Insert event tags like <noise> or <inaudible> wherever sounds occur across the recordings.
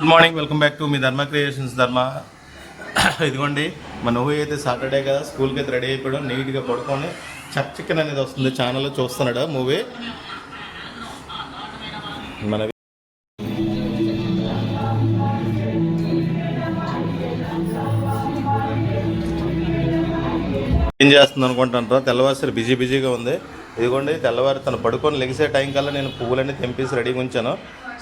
Good morning welcome back to me Dharma creations ధర్మ. ఇదిగోండి మన ఊహ అయితే సాటర్డే కదా స్కూల్కి అయితే రెడీ అయిపోయాడు నీట్గా పడుకొని చక్ చికెన్ అనేది వస్తుంది ఛానల్లో చూస్తున్నాడు మూవీ? మన ఏం చేస్తుంది అనుకుంటాను తెల్లవారు బిజీ బిజీగా ఉంది. ఇదిగోండి తెల్లవారు తను పడుకొని లెగిసే టైం కల్లా నేను పువ్వులన్నీ తెంపేసి రెడీగా ఉంచాను.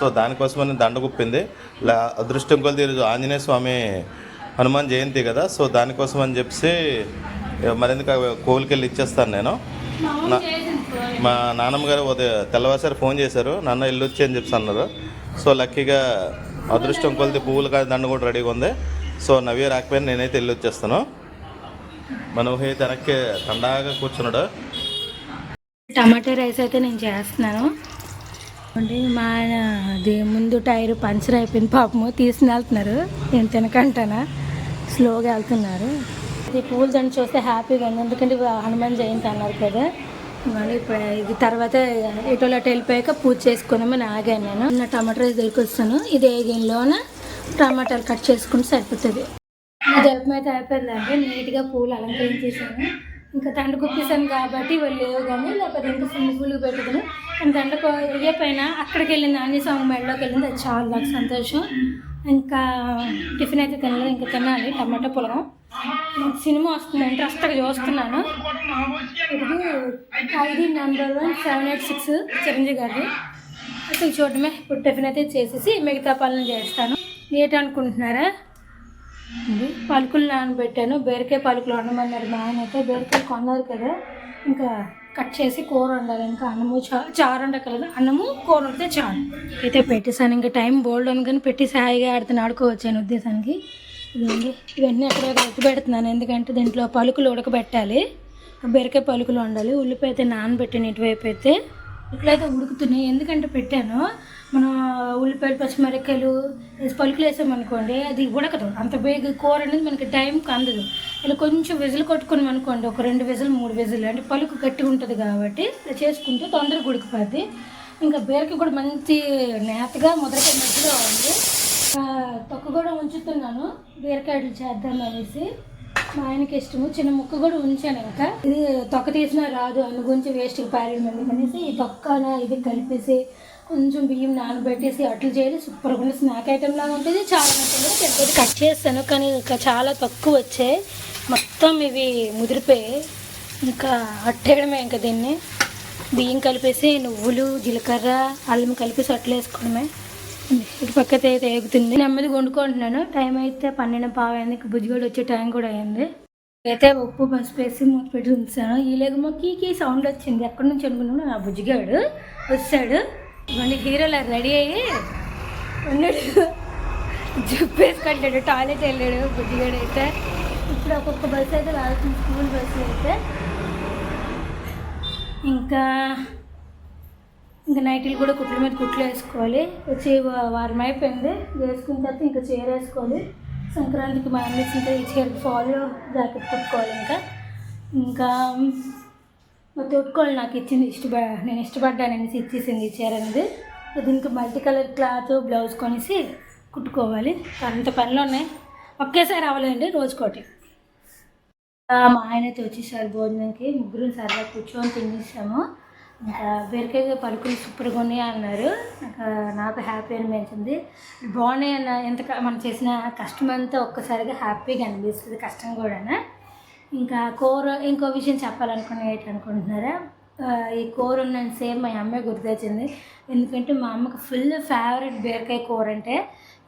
సో దానికోసమని దండ గుప్పింది అదృష్టం కొలిది ఈరోజు ఆంజనేయ స్వామి హనుమాన్ జయంతి కదా సో దానికోసం అని చెప్పి మరింత కోవిలికి వెళ్ళి ఇచ్చేస్తాను నేను. నా- మా నాన్నమ్మ గారు ఉదయం తెల్లవారుసారి ఫోన్ చేశారు. నాన్న ఇల్లు వచ్చి అని చెప్పి అన్నారు. సో లక్కీగా అదృష్టం కొలిది పువ్వులు కాదు దండ కూడా రెడీగా ఉంది. సో నవ్య రాకపోయినా నేనైతే ఇల్లు వచ్చేస్తాను. మన ఊహ అయితే వెనక్కి తండాగా కూర్చున్నాడు. టమాటా రైస్ అయితే నేను చేస్తున్నాను. అంటే మా అది ముందు టైర్ పంచర్ అయిపోయింది పాపము తీసుకుని వెళ్తున్నారు. నేను తినకంటానా? స్లోగా వెళ్తున్నారు. ఈ పూల దండ చూస్తే హ్యాపీగా ఉంది. ఎందుకంటే హనుమాన్ జయంతి అన్నారు కదా. మళ్ళీ ఇప్పుడు ఇది తర్వాత ఇటులో అటు వెళ్ళిపోయాక పూజ చేసుకున్నామని ఆగాను నేను. నా టమాటా రైస్ దగ్గరికి వస్తాను ఇది గిన్నెలోన టమాటాలు కట్ చేసుకుంటే సరిపోతుంది. జపం అయితే అయిపోయిందంటే నీట్గా పూలు అలంకరించేసాను ఇంకా దండ కుప్పేసాను కాబట్టి వాళ్ళు లేవు కానీ లేకపోతే ఇంకా సింపుల్గా పెట్టుకుని అండ్ దండ అయ్యే పైన అక్కడికి వెళ్ళింది ఆంజనేయ స్వామి మెడలోకి వెళ్ళింది. అది చాలా నాకు సంతోషం. ఇంకా టిఫిన్ అయితే తినలేదు ఇంకా తినాలి. టమాటా పొలం సినిమా వస్తుంది ఇంట్రెస్ట్గా చూస్తున్నాను. ఇది ID number one seven eight six Chiranjeevi గారి అసలు చూడటమే ఇప్పుడు టిఫిన్ అయితే చేసేసి మిగతా పనులు చేస్తాను. ఏంటనుకుంటున్నారా? ఇది పలుకులు నానబెట్టాను. బీరకాయ పలుకులు వండమన్నారు మా ఆయన అయితే. బీరకాయలు కొన్నారు కదా. ఇంకా కట్ చేసి కూర వండాలి. ఇంకా అన్నము చా చారు వండకలేదు అన్నము కూర వండితే చాలు. అయితే పెట్టేసాను ఇంకా టైం బోల్డ్ ఉంది కానీ పెట్టి సాయిగా ఆడుతున్న ఆడుకోవచ్చాను ఉద్దేశానికి. ఇదండి ఇవన్నీ అక్కడ కలిపి పెడుతున్నాను. ఎందుకంటే దీంట్లో పలుకులు ఉడకబెట్టాలి. బీరకాయ పలుకులు వండాలి. ఉల్లిపాయ అయితే నానబెట్టాను ఇటువైపు అయితే. ఇట్లయితే ఉడుకుతున్నాయి. ఎందుకంటే పెట్టాను. మనం ఉల్లిపాయలు పచ్చిమిరకాయలు వేసి పలుకులు వేసామనుకోండి అది ఉడకదు. అంత బేగ కూర అనేది మనకి టైంకి అందదు. ఇలా కొంచెం విజిల్ కొట్టుకున్నాం అనుకోండి ఒక రెండు విజిల్ మూడు విజిల్ అంటే పలుకు గట్టిగా ఉంటుంది కాబట్టి ఇలా చేసుకుంటే తొందరగా ఉడికిపోద్ది. ఇంకా బీరకాయ కూడా మంచి నేతగా మొదటిగా మధ్యలో ఉంది. తొక్క కూడా ఉంచుతున్నాను బీరకాయలు చేద్దాం అనేసి. మా ఆయనకి ఇష్టము చిన్న ముక్క కూడా ఉంచాను ఇంకా. ఇది తొక్క తీసినా రాదు అందు గురించి వేస్ట్కి పారేయడం అనేసి ఈ తొక్కన ఇది కలిపేసి కొంచెం బియ్యం నానబెట్టేసి అట్లు చేయాలి. సూపర్గా ఉంది స్నాక్ ఐటెం లాగా ఉంటుంది. చాలా పెద్దది కట్ చేస్తాను కానీ ఇంకా చాలా తక్కువ వచ్చాయి. మొత్తం ఇవి ముదిరిపోయి ఇంకా అట్టేయడమే ఇంకా దీన్ని. బియ్యం కలిపేసి నువ్వులు జీలకర్ర అల్లం కలిపేసి అట్లు వేసుకోవడమే. ఇటు పక్కతే అయితే ఎగుతుంది నెమ్మది వండుకుంటున్నాను. టైం అయితే పన్నెండు పావు అయింది. ఇంకా బుజ్జిగోడు వచ్చే టైం కూడా అయింది. అయితే ఉప్పు పసుపు వేసి మూత పెట్టి ఉంచాను. ఈ లేగమో కీకి సౌండ్ వచ్చింది. ఎక్కడి నుంచి అనుకున్నాను నా బుజ్జిగాడు. వచ్చాడు. ఇవన్నీ హీరోలా రెడీ అయ్యి? ఉన్నాడు. జుప్పు వేసుకుంటాడు టాయిలెట్ వెళ్ళాడు. బుద్ధిగాడు అయితే ఇప్పుడు ఒక్కొక్క బస్సు అయితే వెళ్తుంది. స్కూల్ బస్సు అయితే. ఇంకా ఇంకా నైట్లు కూడా కుట్ల మీద కుట్లు వేసుకోవాలి. వచ్చి వారం అయిపోయింది. వేసుకున్న తర్వాత ఇంకా చీర వేసుకోవాలి. సంక్రాంతికి మా అమ్మ ఇచ్చిన ఈ చీర ఫాలో జాకెట్ కుట్టుకోవాలి ఇంకా. ఇంకా మా తొట్టుకోవాలి నాకు ఇచ్చింది. ఇష్టప నేను ఇష్టపడ్డానని ఇచ్చేసింది ఈ చీర అనేది. దీనికి మల్టీ కలర్ క్లాత్ బ్లౌజ్ కొనేసి కుట్టుకోవాలి. అంత పనులు ఉన్నాయి. ఒకేసారి అవ్వలేండి రోజుకోటి. మా ఆయనతో వచ్చేసారు భోజనంకి ముగ్గురు సరదా కూర్చొని తినేసాము. ఇంకా బీరకాయ పలుకులు సూపర్గా ఉన్నాయి అన్నారు. నాకు నాకు హ్యాపీ అనిపించింది. బాగున్నాయి అన్న ఎంత మనం చేసిన కష్టం అంతా ఒక్కసారిగా హ్యాపీగా అనిపిస్తుంది కష్టం కూడా ఇంకా కూర ఇంకో విషయం చెప్పాలనుకునే ఏంటనుకుంటున్నారా ఈ కూర ఉన్న సేమ్ మా అమ్మాయి గుర్తొచ్చింది. ఎందుకంటే మా అమ్మకి ఫుల్ ఫేవరెట్ బీరకాయ కూర అంటే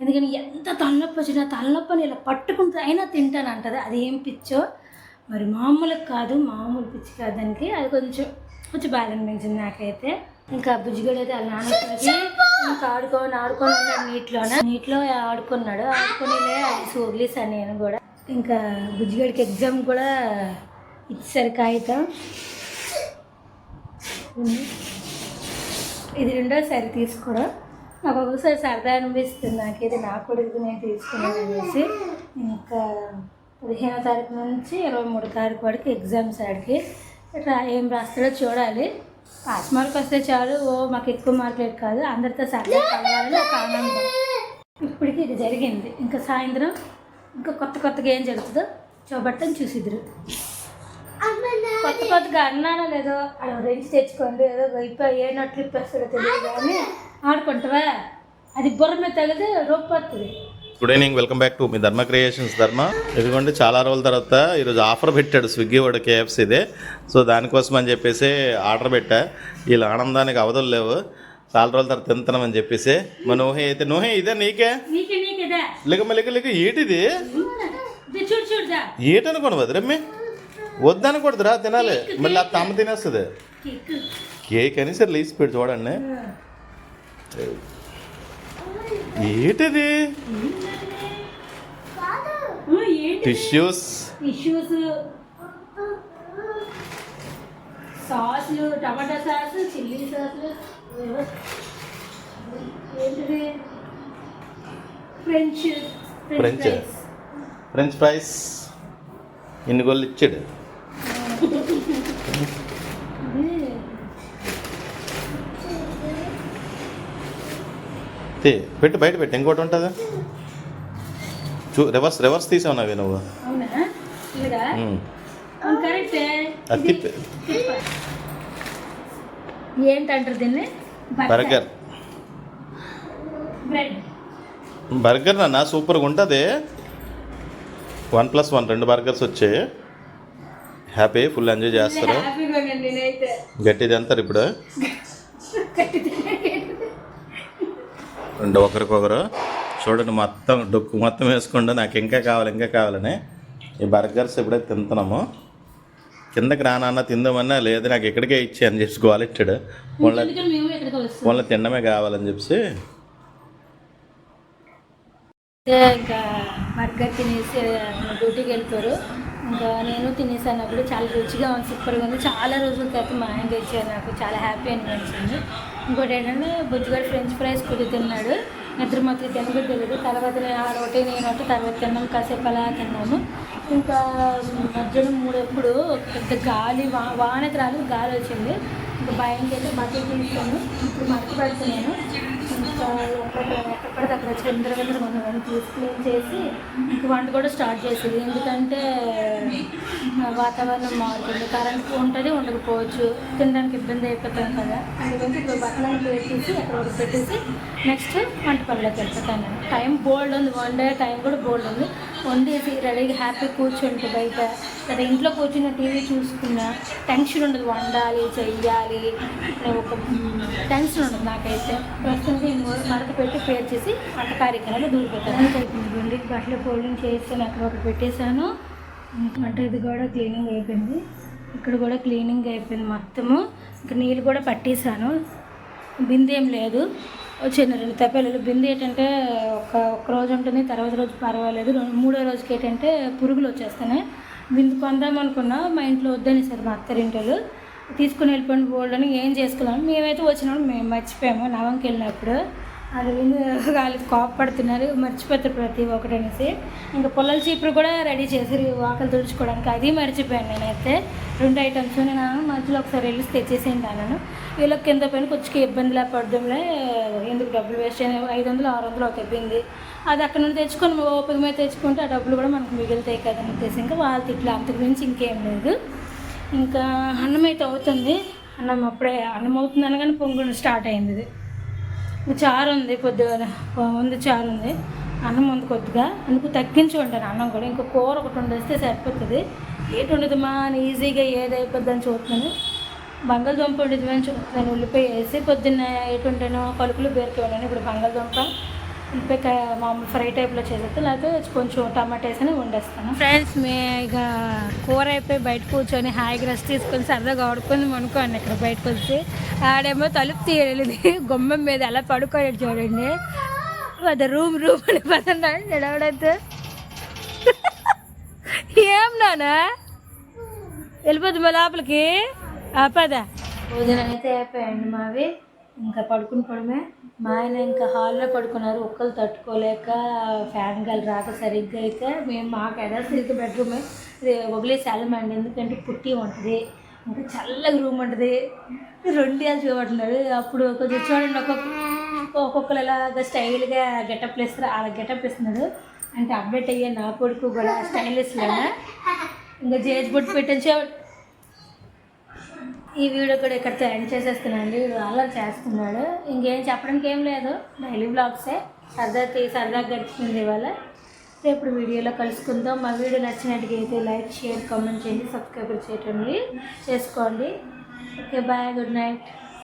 ఎందుకంటే ఎంత తలనొప్పి వచ్చినా తలనొప్పిని ఇలా పట్టుకుంటే అయినా తింటాను అంటది అది ఏం పిచ్చో? మరి మామూలుగా కాదు మామూలు పిచ్చి కాదు దానికి. అది కొంచెం కొంచెం బాగా అనిపించింది నాకైతే. ఇంకా బుజ్జిగడు అయితే వాళ్ళ నాన్నకి ఇంకా ఆడుకొని ఆడుకొని ఉన్నాడు నీటిలోన. నీటిలో ఆడుకున్నాడు. ఆడుకునిలే అది వదిలేసాను నేను కూడా. ఇంకా బుజ్జిగాడికి ఎగ్జామ్ కూడా ఇచ్చారు కాగితం. ఇది రెండోసారి తీసుకోవడం. నాకు ఒకసారి సరదా అనిపిస్తుంది. నాకు ఇది నా కొడుకు నేను తీసుకున్నాను అనేసి. ఇంకా పదిహేనో తారీఖు నుంచి ఇరవై మూడు తారీఖు వరకు ఎగ్జామ్స్ ఆడికి. ఇట్లా ఏం రాస్తాడో చూడాలి. పాస్ మార్క్ వస్తే చాలు. ఓ మాకు ఎక్కువ మార్కులు కాదు. అందరితో సరదా కలవాలని ఒక ఆనందం. ఇప్పటికి ఇది జరిగింది. ఇంకా సాయంత్రం ఇంకా కొత్త కొత్తగా ఏం జరుగుతుందో చూపట్టని చూసిద్దరు. కొత్త కొత్తగా అన్నానో లేదో అక్కడ రెంచి తెచ్చుకోండి ఏదో అయిపోయి ఏ నట్లు ఇప్పేస్తాడో తెలియదు కానీ ఆడుకుంటావా? అది బుర్ర మీద తగిలితే రూపొస్తుంది good evening welcome back to me Dharma creations ధర్మ. ఇదిగోండి చాలా రోజుల తర్వాత ఈరోజు ఆఫర్ పెట్టాడు స్విగ్గీ వాడు కేఎఫ్సీదే సో దానికోసం అని చెప్పేసి ఆర్డర్ పెట్టా. వీళ్ళ ఆనందానికి అవధులు లేవు. చాలా రోజుల తర్వాత తింటున్నామని చెప్పేసి. మా నోహే అయితే నోహే ఇదే నీకే లిగమ్మ లిగ లిగ ఏటిది ఏటనుకోను వదిరమ్మి వద్దనకూడదురా తినాలి మళ్ళీ ఆ తమ్మ తినేస్తుంది కేక్ అని సరే లీసి పెట్టి చూడండి ఏటిది ఏంటి టిష్యూస్ టిష్యూస్ సాస్లు టమాటా సాస్ చిల్లీ సాస్లు ఏవో. ఏంటిది ఫ్రెంచ్ ఫ్రెంచ్. ఫ్రెంచ్ ఫ్రైస్ ఇన్ని గోళ్ళు ఇచ్చాడు. <laughs> తే పెట్టు బయట పెట్టు. ఇంకోటి ఉంటుంది? చూ రివర్స్ రివర్స్ తీసావు నవ్వి. నువ్వు ఏంటంటారు దీన్ని? బర్గర్. బ్రెడ్. బర్గర్ నాన్న సూపర్గా ఉంటుంది. వన్ ప్లస్ వన్ రెండు బర్గర్స్ వచ్చాయి. హ్యాపీ ఫుల్ ఎంజాయ్ చేస్తారు. గట్టిది అంటారు ఇప్పుడు? రెండు ఒకరికొకరు. చూడండి మొత్తం డొక్కు మొత్తం వేసుకోండి నాకు ఇంకా కావాలి ఇంకా కావాలని. ఈ బర్గర్స్ ఎప్పుడైతే తింటున్నామో. కిందకి రానన్న తిందామన్నా లేదు నాకు ఇక్కడికే ఇచ్చే అని చెప్పి గోలెట్టాడు వాళ్ళ వాళ్ళ తినడమే కావాలని చెప్పి. ఇంకా బర్గర్ తినేసి డ్యూటీకి వెళ్తారు ఇంకా నేను తినేసాను అప్పుడు చాలా రుచిగా ఉంది సూపర్గా ఉంది. చాలా రోజుల తర్వాత మా ఆయన తెచ్చారు నాకు చాలా హ్యాపీ అనిపించింది. ఇంకోటి ఏంటంటే బుజ్జిగారు ఫ్రెంచ్ ఫ్రైస్ కొద్ది తిన్నాడు. ఇద్దరు మాకు తినబడి తెలియదు. తర్వాత నేను ఆ రోటే నేను ఒకటి తర్వాత తిన్నాం. కాసేపు అలా తిన్నాము. ఇంకా మధ్యాహ్నం మూడప్పుడు పెద్ద గాలి వా వానకి రాదు గాలి వచ్చింది. ఇంకా భయంకి అయితే బట్టలు తీసుకొని ఇప్పుడు మట్టి పెడుతున్నాను ఇంకా ఎక్కడ అక్కడ చంద్రగంద్ర మనం తీసుకుని చేసి వంట కూడా స్టార్ట్ చేసేది ఎందుకంటే వాతావరణం మారుతుంది కరెంట్ ఉంటుంది ఉండకపోవచ్చు తినడానికి ఇబ్బంది అయిపోతాను కదా అందుకని ఇప్పుడు బట్టలను పెట్టేసి అక్కడ పెట్టేసి నెక్స్ట్ వంట పనిలోకి వెళ్తాను టైం బోల్డ్ ఉంది వన్ డే టైం కూడా బోల్డ్ ఉంది వండేసి రెడీగా హ్యాపీ కూర్చుంటే బయట లేదా ఇంట్లో కూర్చున్న టీవీ చూసుకున్నా టెన్షన్ ఉండదు వండాలి చెయ్యాలి ఒక టెన్షన్ ఉండదు నాకైతే ప్రస్తుతం మడత పెట్టి పేరు చేసి వంట కార్యక్రమాలు దూరిపోతాను అయిపోయింది బట్టలు ఫోల్డింగ్ చేసి అక్కడ ఒకటి పెట్టేశాను. అంటే ఇది కూడా క్లీనింగ్ అయిపోయింది. ఇక్కడ కూడా క్లీనింగ్ అయిపోయింది మొత్తము. ఇంకా నీళ్ళు కూడా పట్టేశాను. బిందు ఏం లేదు. చిన్న రెండు తప్పేలేదు బిందు ఏంటంటే ఒక ఒక రోజు ఉంటుంది తర్వాత రోజు పర్వాలేదు. రెండు మూడో రోజుకి ఏంటంటే పురుగులు వచ్చేస్తున్నాయి. బిందు కొందాం అనుకున్నా మా ఇంట్లో వద్దనేసారు మా అత్తరింటలు. తీసుకుని వెళ్ళిపోయిన బోల్డ్ అని ఏం చేసుకున్నాము మేమైతే వచ్చినప్పుడు మేము మర్చిపోయాము. నవంకి వెళ్ళినప్పుడు అది వాళ్ళకి వాళ్ళు కోపడుతున్నారు మర్చిపోతారు ప్రతి ఒక్కటి అనేసి. ఇంకా పొలాల చీపురు కూడా రెడీ చేసారు వాకలు తుడుచుకోవడానికి. అది మర్చిపోయాను నేనైతే. రెండు ఐటమ్స్ నేను మధ్యలో ఒకసారి వెళ్ళి తెచ్చేసేయండి అన్నాను. వీళ్ళకి కింద పైన కొంచెం ఇబ్బంది లేపడడంలే ఎందుకు డబ్బులు వేస్ట్ అయినా ఐదు వందలు ఆరు వందలు ఒక ఇబ్బంది అది అక్కడ నుండి తెచ్చుకొని ఓపిక మీద తెచ్చుకుంటే ఆ డబ్బులు కూడా మనకు మిగులుతాయి కదా అని ఇంకా వాళ్ళ తిట్లు. అంతకు మించి ఇంకేం లేదు. ఇంకా అన్నం అయితే అవుతుంది. అన్నం అప్పుడే అన్నం అవుతుంది అనగానే పొంగుడు స్టార్ట్ అయింది ఇది. చారు ఉంది కొద్దిగా ఉంది చారు ఉంది. అన్నం ఉంది కొద్దిగా. అందుకు తగ్గించి ఉంటాను అన్నం కూడా. ఇంకా కూర ఒకటి వండేస్తే సరిపోతుంది. ఏటి ఉండదుమా అని ఈజీగా ఏది అయిపోద్ది అని చూస్తున్నాను బంగాళదుంప ఉండేది అని చూస్తున్నాను ఉల్లిపాయ వేసి పొద్దున్న ఏటి ఉంటానో కలుపులు బీరకాయ ఇప్పుడు బంగాళదుంప ఉల్లిపాయ మామూలు ఫ్రై టైప్లో చేసేస్తే లేకపోతే కొంచెం టమాటా వేసి వండేస్తాను. ఫ్రెండ్స్ మే ఇక కూర అయిపోయి బయట కూర్చొని హాయిగా రెస్ట్ తీసుకొని సరదాగా ఆడుకుంది అనుకోండి ఇక్కడ బయటకు వచ్చి. ఆడేమో తలుపు తీయలేదు. గుమ్మం మీద ఎలా పడుకోలేదు చూడండి. అది రూమ్ రూమ్ అని పదండి. నిలవడద్దు ఏం నానా వెళ్ళిపోద్ది మా లోపలికి. ఆ పద. భోజనం అయితే అయిపోయాయండి మావి. ఇంకా పడుకునిపడమే మా ఆయన ఇంకా హాల్లో పడుకున్నారు. ఒక్కరు తట్టుకోలేక ఫ్యాన్ గాలి రాక సరిగ్గా అయితే మేము మాకు ఎదా సరిగ్గా బెడ్రూమే వదిలేసి వెళ్ళమండి ఎందుకంటే పుట్టి ఉంటుంది. ఇంకా చల్లగా రూమ్ ఉంటుంది. రెండు వేలు చూపడుతున్నాడు అప్పుడు కొంచెం చూడండి ఒక్కొక్క ఒక్కొక్కరు ఇలాగ స్టైల్గా గెటప్ ఇస్తారు అలా గెటప్ ఇస్తున్నాడు అంటే అప్డేట్ అయ్యే నా కొడుకు కూడా స్టైలిష్ లాగా ఇంకా జేజ్ బొట్టు పెట్టించే ఈ వీడియో కూడా ఇక్కడితో ఎండ్ చేసేస్తున్నాండి అలా చేస్తున్నాడు. ఇంకేం చెప్పడానికి ఏం లేదు. డైలీ బ్లాగ్సే. సరదా సరదా గడిచింది ఇవాళ. రేపు వీడియోలో కలుసుకుందాం. మా వీడియో నచ్చినట్టుగా అయితే లైక్ షేర్ కామెంట్ చేయండి. సబ్స్క్రైబ్ చేయటండి చేసుకోండి. Okay bye good night.